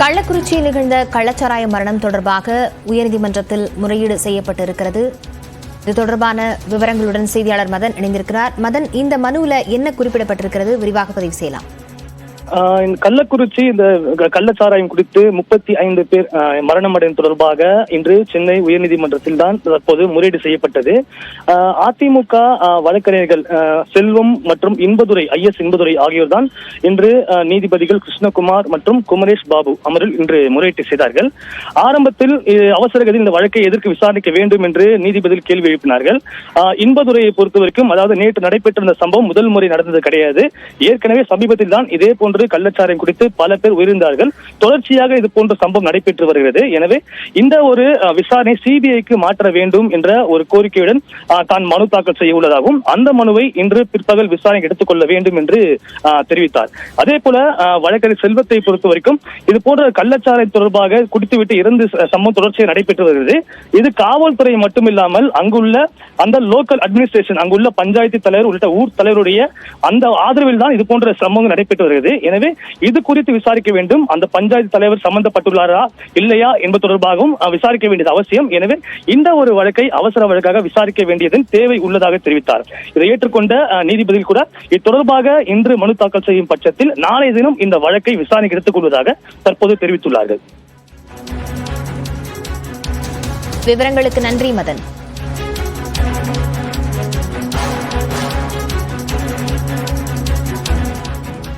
கள்ளக்குறிச்சியில் நிகழ்ந்த கள்ளச்சாராய மரணம் தொடர்பாக உயர்நீதிமன்றத்தில் முறையீடு செய்யப்பட்டிருக்கிறது. இது தொடர்பான விவரங்களுடன் செய்தியாளர் மதன் இணைந்திருக்கிறார். மதன் இந்த மனுவில் என்ன குறிப்பிடப்பட்டிருக்கிறது? விரிவாக பதிவு செய்யலாம். இந்த கள்ளக்குறிச்சி இந்த கள்ளச்சாராயம் குடித்து முப்பத்தி ஐந்து பேர் மரணம் அடைந்த தொடர்பாக இன்று சென்னை உயர்நீதிமன்றத்தில் தான் தற்போது முறையீடு செய்யப்பட்டது. அதிமுக வழக்கறிஞர்கள் செல்வம் மற்றும் இன்பதுரை ஐஎஸ் இன்பதுரை ஆகியோர் தான் இன்று நீதிபதிகள் கிருஷ்ணகுமார் மற்றும் குமரேஷ் பாபு அமரில் இன்று முறையீட்டு செய்தார்கள். ஆரம்பத்தில் அவசர கதியில் இந்த வழக்கை எதற்கு விசாரிக்க வேண்டும் என்று நீதிபதிகள் கேள்வி எழுப்பினார்கள். இன்பதுரையை பொறுத்தவரைக்கும் அதாவது நேற்று நடைபெற்றிருந்த சம்பவம் முதல் முறை நடந்தது கிடையாது. ஏற்கனவே சமீபத்தில் தான் இதே போன்ற கள்ளச்சாராயம் குடித்து பல பேர் உயிரிழந்தார்கள். தொடர்ச்சியாக இது போன்ற சம்பவம் நடைபெற்று வருகிறது. எனவே இந்த ஒரு விசாரணை சிபிஐக்கு மாற்ற வேண்டும் என்ற ஒரு கோரிக்கையுடன் தான் மனு தாக்கல் செய்ய உள்ளதாகவும் அந்த மனுவை இன்று பிற்பகல் விசாரணை எடுத்துக்கொள்ள வேண்டும் என்று தெரிவித்தார். அதே போல அஹ், வழக்கறிஞர் செல்வத்தை பொறுத்த வரைக்கும் இது போன்ற கள்ளச்சாராயம் தொடர்பாக குடித்துவிட்டு இறந்து சம்பவம் தொடர்ச்சியாக நடைபெற்று வருகிறது. இது காவல்துறை மட்டுமில்லாமல் அங்குள்ள அந்த லோக்கல் அட்மினிஸ்ட்ரேஷன் அங்குள்ள பஞ்சாயத்து தலைவர் உள்ளிட்ட ஊர் தலைவருடைய அந்த ஆதரவில் தான் இது போன்ற சம்பவங்கள் நடைபெற்று வருகிறது. எனவே இது குறித்து விசாரிக்க வேண்டும். அந்த பஞ்சாயத்து தலைவர் சம்பந்தப்பட்டுள்ளாரா இல்லையா என்பது தொடர்பாகவும் விசாரிக்க வேண்டியது அவசியம். எனவே இந்த ஒரு வழக்கை அவசர வழக்காக விசாரிக்க வேண்டியதன் தேவை உள்ளதாக தெரிவித்தார். இதை ஏற்றுக்கொண்ட அஹ், நீதிபதிகள் கூட இது தொடர்பாக இன்று மனு தாக்கல் செய்யும் பட்சத்தில் நாளைய தினம் இந்த வழக்கை விசாரணைக்கு எடுத்துக் கொள்வதாக தற்போது தெரிவித்துள்ளார்கள். விவரங்களுக்கு நன்றி மதன்.